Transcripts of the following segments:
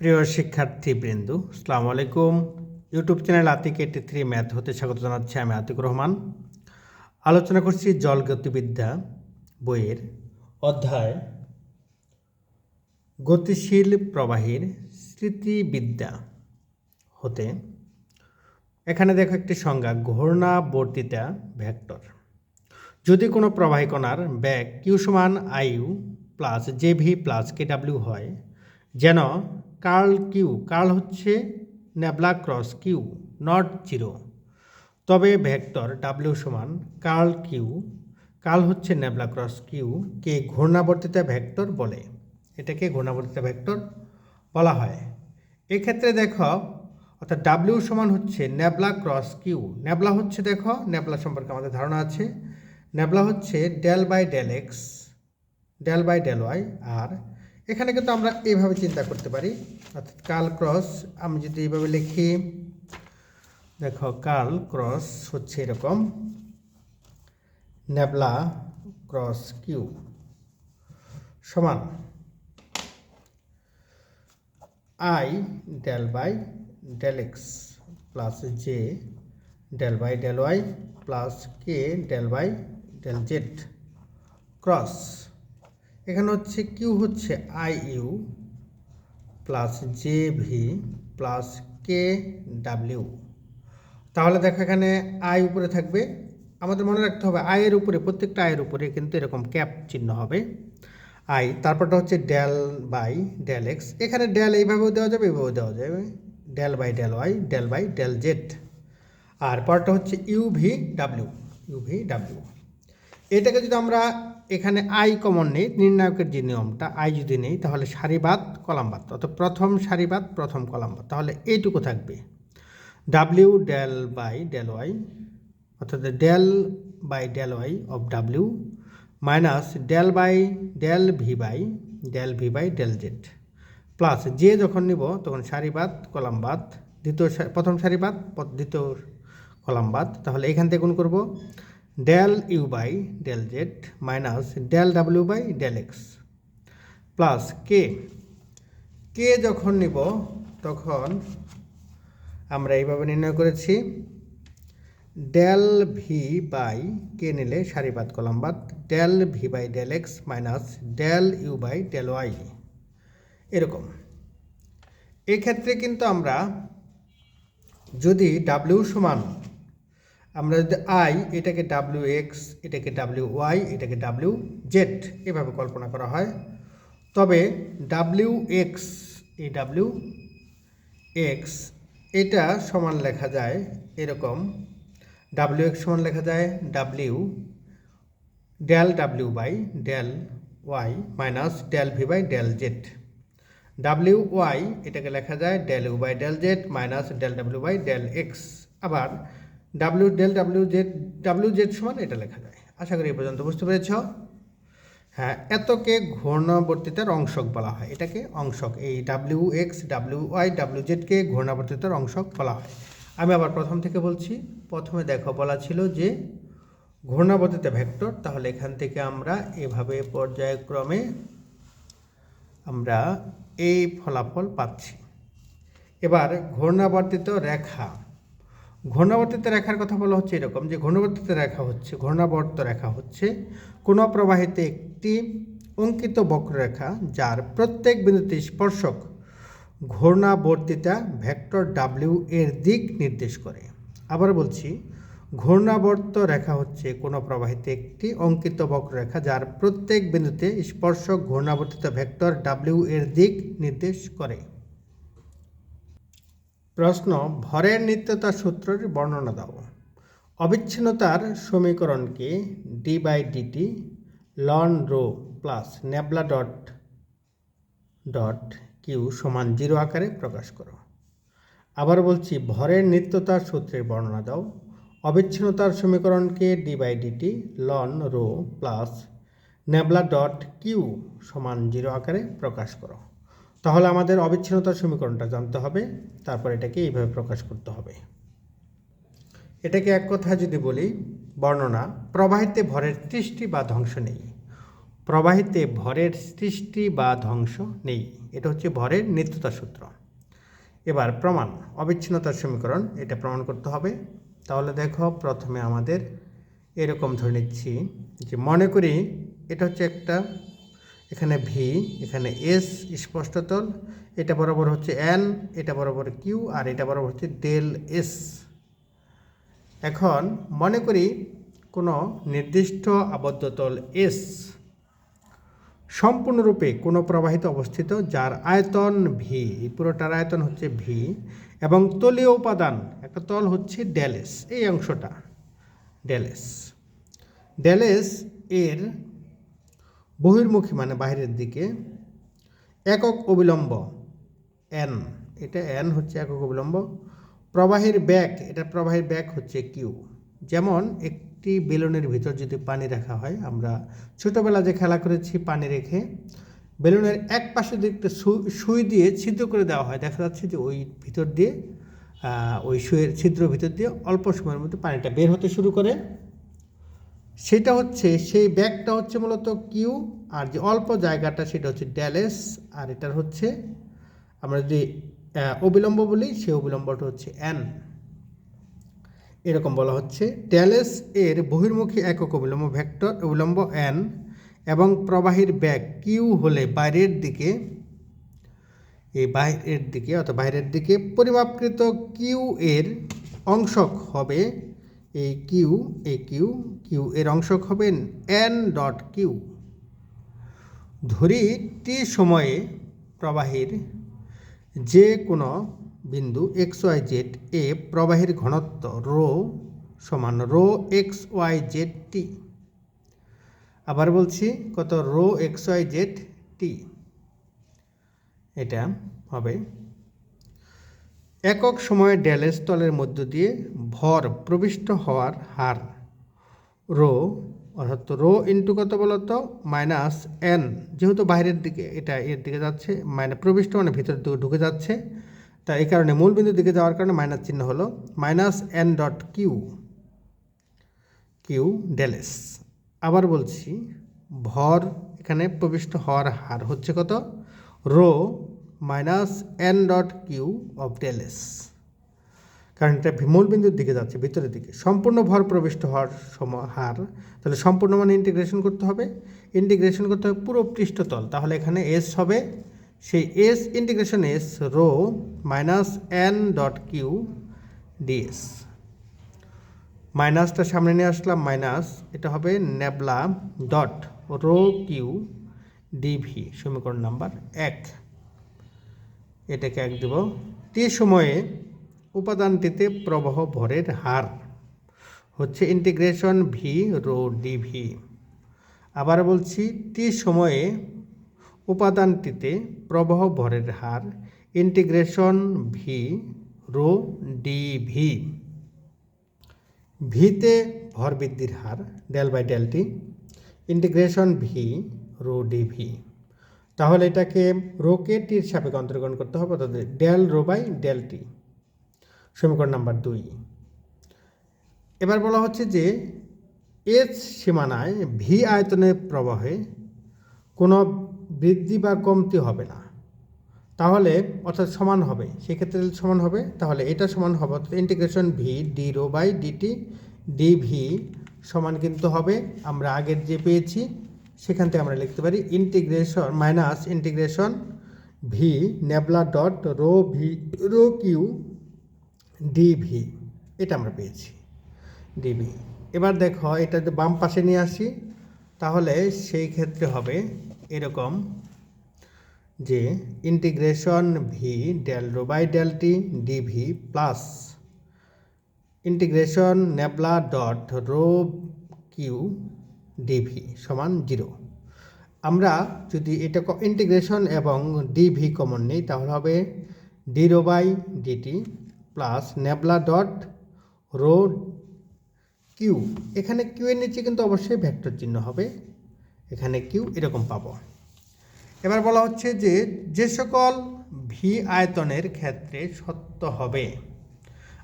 প্রিয় শিক্ষার্থী বৃন্দু সালাম আলাইকুম। YouTube channel Atik eighty three math হতে স্বাগত জানাচ্ছি আমি আতিক রহমান। আলোচনা করছি জলগতিবিদ্যা বইয়ের অধ্যায় গতিশীল প্রবাহীর স্মৃতিবিদ্যা হতে। এখানে দেখো একটি সংজ্ঞা, ঘূর্ণাবর্তিতা ভেক্টর। যদি কোনো প্রবাহী কণার ব্যাগ কিউ সমান I U plus J V plus K W হয়, যেন কার্ল কিউ, কার্ল হচ্ছে nabla cross Q, not zero. তবে ভেক্টর ডাব্লিউ সমান কার্ল কিউ, কার্ল হচ্ছে নেবলা ক্রস কিউ, কে ঘূর্ণাবর্তিতা ভেক্টর বলে। এটাকে ঘূর্ণাবর্তিতা ভেক্টর বলা হয়। এক্ষেত্রে দেখো, অর্থাৎ ডাব্লিউ সমান হচ্ছে নেবলা ক্রস কিউ। নেবলা হচ্ছে দেখো নেবলা সম্পর্কে আমাদের ধারণা আছে। নেবলা হচ্ছে del by del X, del by del Y আর এখানে কিন্তু আমরা এইভাবে চিন্তা করতে পারি। অর্থাৎ কাল ক্রস, আমি যদি এইভাবে লিখি, দেখো কাল ক্রস হচ্ছে এরকম, নেবলা ক্রস কিউ সমান I del by del X plus J del by del Y plus K del by del Z cross. এখানে হচ্ছে কিউ হচ্ছে I U plus J V plus K W তাহলে দেখো এখানে I উপরে থাকবে। আমাদের মনে রাখতে হবে আয়ের উপরে, প্রত্যেকটা আয়ের উপরে কিন্তু এরকম ক্যাপ চিহ্ন হবে। আই তারপরটা হচ্ছে ডেল বাই ডেল এক্স এখানে ডেল এইভাবেও দেওয়া যাবে, এইভাবেও দেওয়া যাবে। Del by del Y del by del Z আর পরটা হচ্ছে ইউভি ডাব্লিউ ইউভি ডাব্লিউ এটাকে যদি আমরা এখানে আই কমন নেই, নির্ণায়কের যে নিয়মটা আই যদি নেই, তাহলে সারিবাদ কলামবাদ অর্থাৎ প্রথম সারিবাদ, প্রথম কলামবাদ তাহলে এইটুকু থাকবে। W del by del Y অর্থাৎ del by del Y of W minus del by del V by del V by del Z plus যে যখন নিব, তখন সারিবাদ কলামবাদ দ্বিতীয় প্রথম সারিবাদ, দ্বিতীয় কলামবাদ তাহলে এখান থেকে গুণ করব। Del U by del Z minus del W by del X plus K K যখন নিব, তখন আমরা এইভাবে নির্ণয় করেছি। ডেল ভি বাই কে নিলে সারিবাদ কলামবাদ del V by del X minus del U by del Y এরকম। এক্ষেত্রে কিন্তু আমরা যদি ডাব্লিউ সমান আমরা যদি আই এটাকে ডাব্লিউ এক্স এটাকে ডাব্লিউ ওয়াই এটাকে ডাব্লিউ জেড এভাবে কল্পনা করা হয়। তবে ডাব্লিউ এক্স এই ডাব্লিউ এক্স এটা সমান লেখা যায় এরকম ডাব্লিউ এক্স সমান লেখা যায় W del W by del Y minus del V by del Z W Y এটাকে লেখা যায় del U by del Z minus del W by del X আবার W del W Z W Z সমান এটা লেখা যায়। আশা করি এ পর্যন্ত বুঝতে পেরেছ? হ্যাঁ এতকে ঘূর্ণাবর্তিতার অংশক বলা হয়। এটাকে অংশক, এই W X W Y W জেডকে ঘূর্ণাবর্তিতার অংশক বলা হয়। আমি আবার প্রথম থেকে বলছি, প্রথমে দেখো বলা ছিল যে ঘূর্ণাবর্তিতা ভেক্টর, তাহলে এখান থেকে আমরা এভাবে পর্যায়ক্রমে আমরা এই ফলাফল পাচ্ছি। এবার ঘূর্ণাবর্তিত রেখা ঘূর্ণাবর্তিত রেখার কথা বলা হচ্ছে এরকম যে ঘূর্ণাবর্তিত রেখা হচ্ছে, ঘূর্ণাবর্ত রেখা হচ্ছে কোনো প্রবাহিতে একটি অঙ্কিত বক্ররেখা যার প্রত্যেক বিন্দুতে স্পর্শক ঘূর্ণাবর্তিতা ভেক্টর ডাব্লিউ এর দিক নির্দেশ করে। আবার বলছি, ঘূর্ণাবর্ত রেখা হচ্ছে কোনো প্রবাহিতে একটি অঙ্কিত বক্ররেখা যার প্রত্যেক বিন্দুতে স্পর্শক ঘূর্ণাবর্তিত ভেক্টর ডাব্লিউ এর দিক নির্দেশ করে। প্রশ্ন, ভরের নিত্যতা সূত্রের বর্ণনা দাও। অবিচ্ছিন্নতার সমীকরণকে D by D T ln rho plus nabla dot dot Q সমান জিরো আকারে প্রকাশ করো। আবার বলছি, ভরের নিত্যতার সূত্রের বর্ণনা দাও। অবিচ্ছিন্নতার সমীকরণকে D by D T ln rho plus nabla dot Q সমান জিরো আকারে প্রকাশ করো। তাহলে আমাদের অবিচ্ছিন্নতার সমীকরণটা জানতে হবে, তারপর এটাকে এইভাবে প্রকাশ করতে হবে। এটাকে এক কথায় যদি বলি, বর্ণনা, প্রবাহিতে ভরের তৃষ্টি বা ধ্বংস নেই। প্রবাহিতে ভরের সৃষ্টি বা ধ্বংস নেই। এটা হচ্ছে ভরের নিত্যতা সূত্র। এবার প্রমাণ অবিচ্ছিন্নতার সমীকরণ, এটা প্রমাণ করতে হবে। তাহলে দেখো, প্রথমে আমাদের এরকম ধরে নিচ্ছি যে মনে করি এটা হচ্ছে একটা এখানে ভি এখানে এস স্পষ্টতল। এটা বরাবর হচ্ছে এন এটা বরাবর কিউ আর এটা বরাবর হচ্ছে ডেল এস এখন মনে করি কোনো নির্দিষ্ট আবদ্ধতল এস সম্পূর্ণরূপে কোনো প্রবাহিত অবস্থিত, যার আয়তন ভি পুরোটার আয়তন হচ্ছে ভি এবং তলীয় উপাদান, একটা তল হচ্ছে ড্যালেস এই অংশটা ড্যালেস ড্যালেস এর বহির্মুখী মানে বাইরের দিকে, একক অবিলম্ব এন এটা এন হচ্ছে একক অবিলম্ব, প্রবাহের ব্যাগ এটা প্রবাহের ব্যাগ হচ্ছে কিউ যেমন একটি বেলুনের ভিতর যদি পানি রাখা হয়, আমরা ছোটোবেলা যে খেলা করেছি পানি রেখে, বেলুনের এক পাশে যদি একটা সুই দিয়ে ছিদ্র করে দেওয়া হয়, দেখা যাচ্ছে যে ওই ভিতর দিয়ে ওই সুইয়ের ছিদ্র ভিতর দিয়ে অল্প সময়ের মধ্যে পানিটা বের হতে শুরু করে। সেটা হচ্ছে, সেই ব্যাগটা হচ্ছে মূলত কিউ, আর যে অল্প জায়গাটা সেটা হচ্ছে ড্যালেস, আর এটার হচ্ছে আমরা যদি অবিলম্ব বলি, সেই অবিলম্বটা হচ্ছে এন। এরকম বলা হচ্ছে। ড্যালেস এর বহির্মুখী একক অবিলম্ব ভেক্টর, অবিলম্ব এন, এবং প্রবাহীর ব্যাগ কিউ হলে বাইরের দিকে, এই বাইরের দিকে অর্থাৎ বাইরের দিকে পরিমাপকৃত কিউ এর অংশক হবে এই কিউ এই কিউ কিউ এর অংশক হবে এন ডট কিউ ধরি টি সময়ে প্রবাহীর যে কোনো বিন্দু এক্স ওয়াই জেড এ প্রবাহীর ঘনত্ব রো সমান rho X Y Z T আবার বলছি কত rho X Y Z T এটা হবে একক সময়ে ড্যালেস তলের মধ্য দিয়ে ভর প্রবিষ্ট হওয়ার হার। রো, অর্থাৎ রো ইন্টু কত বলতো মাইনাস এন যেহেতু বাইরের দিকে এটা এর দিকে যাচ্ছে মানে প্রবিষ্ট মানে ভিতর দিকে ঢুকে যাচ্ছে। তা এই কারণে মূল বিন্দুর দিকে যাওয়ার কারণে মাইনাস চিহ্ন হলো minus N dot Q Q del S আবার বলছি, ভর এখানে প্রবিষ্ট হওয়ার হার হচ্ছে কত? Rho minus N dot Q of del S কারণ এটা মূল বিন্দুর দিকে যাচ্ছে, ভিতরের দিকে। সম্পূর্ণ ভর প্রবিষ্ট হওয়ার সময় হার, তাহলে সম্পূর্ণ মানে ইন্টিগ্রেশন করতে হবে। ইন্টিগ্রেশন করতে হবে পুরো পৃষ্ঠতল। তাহলে এখানে এস হবে, সেই S integration S rho minus N dot Q D S মাইনাসটা সামনে নিয়ে আসলাম মাইনাস এটা হবে nabla dot rho Q D V সমীকরণ নাম্বার এক। এটাকে এক দেব। টি সময়ে উপাদানটিতে প্রবাহ ভরের হার হচ্ছে ইন্টিগ্রেশন ভি রো ডিভি আবার বলছি টি সময়ে উপাদানটিতে প্রবাহ ভরের হার integration V rho D V ভিতে ভর বৃদ্ধির হার del by del T integration V rho D V তাহলে এটাকে রোকে টির সাপেক্ষে অন্তর্গ্রহণ করতে হবে, অর্থাৎ del rho by del T, সমীকরণ নাম্বার দুই। এবার বলা হচ্ছে যে এস সীমানায় ভি আয়তনের প্রবাহে কোনো বৃদ্ধি বা কমতি হবে না। তাহলে অর্থাৎ সমান হবে, সেক্ষেত্রে সমান হবে, তাহলে এটা সমান হবে, অর্থাৎ integration V D rho by D T D V সমান কিন্তু হবে, আমরা আগের যে পেয়েছি সেখান থেকে আমরা লিখতে পারি integration minus integration V nabla dot rho V rho Q D V এটা আমরা পেয়েছি ডিভি এবার দেখো, এটা যদি বাম পাশে নিয়ে আসি, তাহলে সেই ক্ষেত্রে হবে এরকম যে integration V del rho by del T D V plus integration nabla dot rho Q D V সমান জিরো আমরা যদি এটা ইন্টিগ্রেশন এবং ডিভি কমন নিই, তাহলে হবে D rho by D T plus nabla dot rho Q এখানে Q এর নিচে কিন্তু অবশ্যই ভেক্টর চিহ্ন হবে। এখানে কিউ এরকম পাবো। এবার বলা হচ্ছে যে যে সকল ভি আয়তনের ক্ষেত্রে সত্য হবে।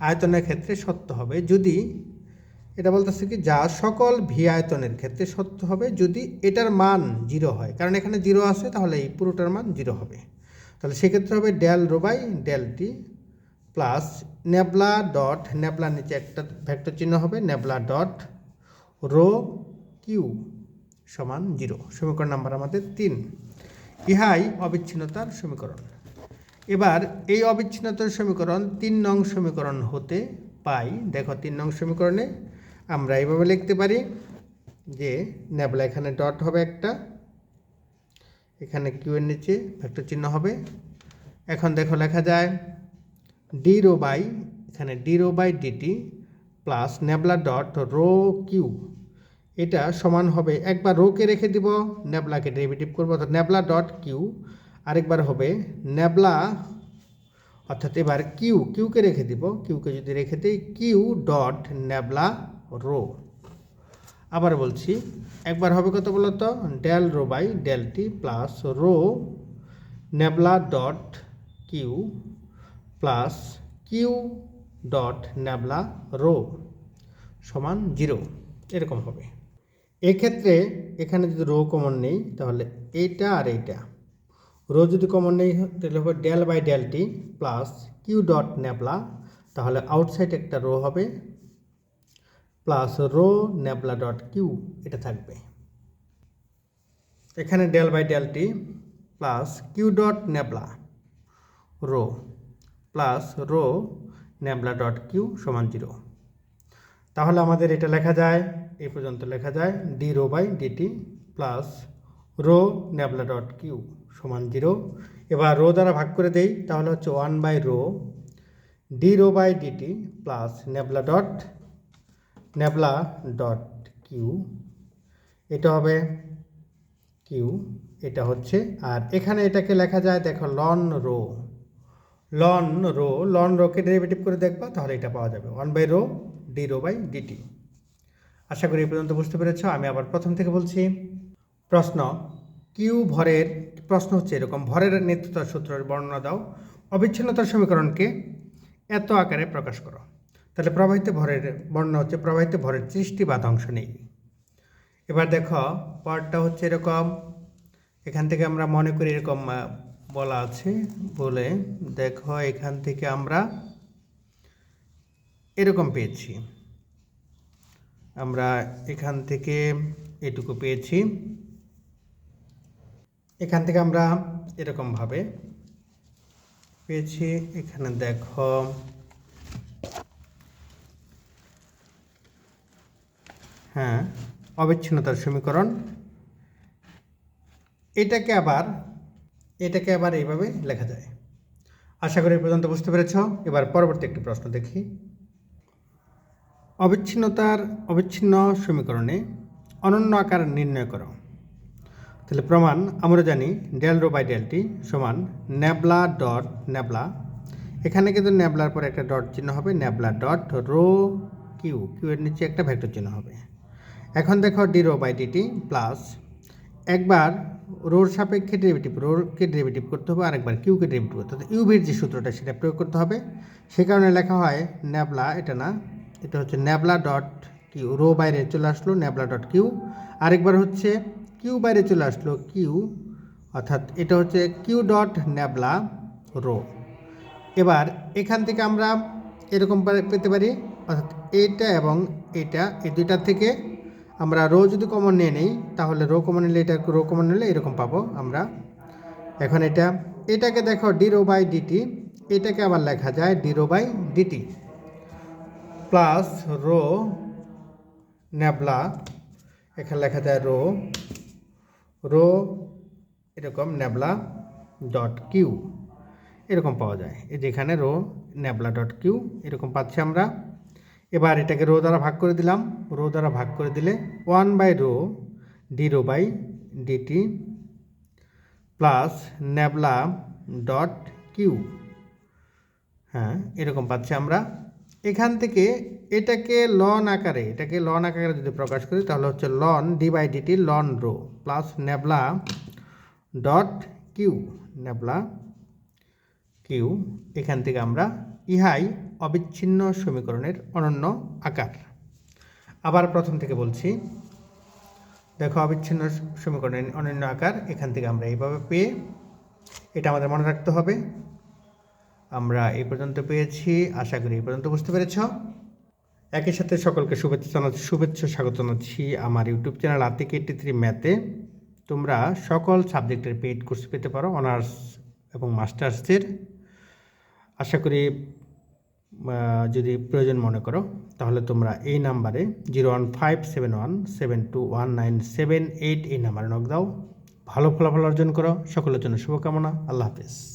আয়তনের ক্ষেত্রে সত্য হবে। যদি এটা বলতেছে কি, যা সকল ভি আয়তনের ক্ষেত্রে সত্য হবে যদি এটার মান জিরো হয়। কারণ এখানে জিরো আছে, তাহলে এই পুরোটার মান জিরো হবে। তাহলে সেক্ষেত্রে হবে del rho by del T plus nabla dot, নেবলার নিচে একটা ভেক্টর চিহ্ন হবে, নেবলা ডট রো কিউ সমান জিরো। সমীকরণ নাম্বার আমাদের তিন। ইহাই অবিচ্ছিন্নতার সমীকরণ। এবার এই অবিচ্ছিন্নতার সমীকরণ তিন নং সমীকরণ হতে পাই। দেখো তিন নং সমীকরণে আমরা এইভাবে লিখতে পারি যে নেবলা এখানে ডট হবে একটা, এখানে কিউ এর নিচে ভেক্টর চিহ্ন হবে। এখন দেখো লেখা যায় ডি রো বাই, এখানে D rho by D T plus nabla dot rho Q এটা সমান হবে, একবার রোকে রেখে দিব, নেবলাকে ডেরিভেটিভ করব, অর্থাৎ নেবলা ডট কিউ আরেকবার হবে নেবলা, অর্থাৎ এবার কিউ কিউকে রেখে দিব কিউকে যদি রেখে দিই কিউ ডট নেবলা রো। আবার বলছি, একবার হবে কত বলতো? Del rho by del T plus rho nabla dot Q plus Q dot nabla rho সমান জিরো। এরকম হবে। এক্ষেত্রে এখানে যদি রো কমন নেই, তাহলে এইটা আর এইটা। রো যদি কমন নেই, তাহলে হবে del by del t plus q dot nabla. তাহলে আউটসাইড একটা রো হবে। Plus rho nabla dot q এটা থাকবে। এখানে del by del t plus q dot nabla rho plus rho nabla dot q সমান জিরো তাহলে আমাদের এটা লেখা যায়, এই পর্যন্ত লেখা যায় d rho by dt plus rho nabla dot q সমান জিরো এবার রো দ্বারা ভাগ করে দেই, তাহলে হচ্ছে one by rho d rho by dt plus nabla dot nabla dot q এটা হবে কিউ এটা হচ্ছে, আর এখানে এটাকে লেখা যায়, দেখো ln rho. Ln rho ln রোকে derivative করে দেখবা, তাহলে এটা পাওয়া যাবে। One by rho d rho by dt আশা করি এই পর্যন্ত বুঝতে পেরেছ, আমি আবার প্রথম থেকে বলছি, প্রশ্ন কিউ ভরের, প্রশ্ন হচ্ছে এরকম, ভরের নেতৃত্ব সূত্রের বর্ণনা দাও। অবিচ্ছিন্নতার সমীকরণকে এত আকারে প্রকাশ করো। তাহলে প্রবাহিত ভরের বর্ণনা হচ্ছে প্রবাহিত ভরের সৃষ্টি বাধাংশ নেই। এবার দেখো পরটা হচ্ছে এরকম। এখান থেকে আমরা মনে করি এরকম বলা আছে বলে দেখো, এখান থেকে আমরা এরকম পেয়েছি। আমরা এখান থেকে এটুকু পেয়েছি। এখান থেকে আমরা এরকমভাবে পেয়েছি। এখানে দেখো হ্যাঁ অবিচ্ছিন্নতার সমীকরণ। এটাকে আবার এটাকে আবার এইভাবে লেখা যায়। আশা করি পর্যন্ত বুঝতে পেরেছ। এবার পরবর্তী একটি প্রশ্ন দেখি। অবিচ্ছিন্নতার অবিচ্ছিন্ন সমীকরণে অনন্য আকার নির্ণয় করো। তাহলে প্রমাণ, আমরা জানি ডেল রো বাই ডেলটি সমান ন্যাবলা ডট ন্যাবলা। এখানে কিন্তু ন্যাবলার পরে একটা ডট চিহ্ন হবে, nabla dot rho q. Q এর নিচে একটা ভেক্টর চিহ্ন হবে। এখন দেখো d rho by dt plus একবার রোর সাপেক্ষে ডেরিভেটিভ রোরকে ডেরিভেটিভ করতে হবে, আরেকবার কিউকে ডেরিভেটিভ করতে হবে। ইউভির যে সূত্রটা সেটা প্রয়োগ করতে হবে। সে কারণে লেখা হয় ন্যাবলা এটা না, এটা হচ্ছে ন্যাবলা ডট কিউ রো বাইরে চলে আসলো ন্যাবলা ডট কিউ আরেকবার হচ্ছে কিউ বাইরে চলে আসলো কিউ অর্থাৎ এটা হচ্ছে কিউ ডট ন্যাবলা রো এবার এখান থেকে আমরা এরকম পেতে পারি, অর্থাৎ এইটা এবং এটা, এই দুইটার থেকে আমরা রো যদি কমন নিয়ে নেই, তাহলে রো কমন নিলে এটা, রো কমন নিলে এরকম পাবো আমরা। এখন এটা, এটাকে দেখো ডি রো বাই ডিটি এটাকে আবার লেখা যায় D rho by DT plus rho nabla এখানে লেখা যায় রো রো এরকম ন্যাবলা ডট কিউ এরকম পাওয়া যায়। এই যে এখানে রো ন্যাবলা ডট কিউ এরকম পাচ্ছি আমরা। এবার এটাকে রো দ্বারা ভাগ করে দিলাম। রো দ্বারা ভাগ করে দিলে one by rho d rho by dt plus nabla dot q. হ্যাঁ এরকম পাচ্ছি আমরা। এখান থেকে এটাকে লন আকারে, এটাকে লন আকারে যদি প্রকাশ করি, তাহলে হচ্ছে ln d by dt ln rho plus nabla dot q nabla q. এখান থেকে আমরা ইহাই অবিচ্ছিন্ন সমীকরণের অনন্য আকার। আবার প্রথম থেকে বলছি, দেখো অবিচ্ছিন্ন সমীকরণের অনন্য আকার, এখান থেকে আমরা এইভাবে পেয়ে, এটা আমাদের মনে রাখতে হবে। আমরা এই পর্যন্ত পেয়েছি, আশা করি এই পর্যন্ত বুঝতে পেরেছ। একই সাথে সকলকে শুভেচ্ছা জানাচ্ছি, শুভেচ্ছা স্বাগত জানাচ্ছি আমার YouTube channel Atik eighty three ম্যাথে। তোমরা সকল সাবজেক্টের পেইড কোর্স পেতে পারো, অনার্স এবং মাস্টার্সের। আশা করি যদি প্রয়োজন মনে করো, তাহলে তোমরা এই নাম্বারে zero one five seven one seven two one nine seven eight এই নাম্বারে নক দাও। ভালো ফলাফল অর্জন করো। সকলের জন্য শুভকামনা। আল্লাহ হাফেজ।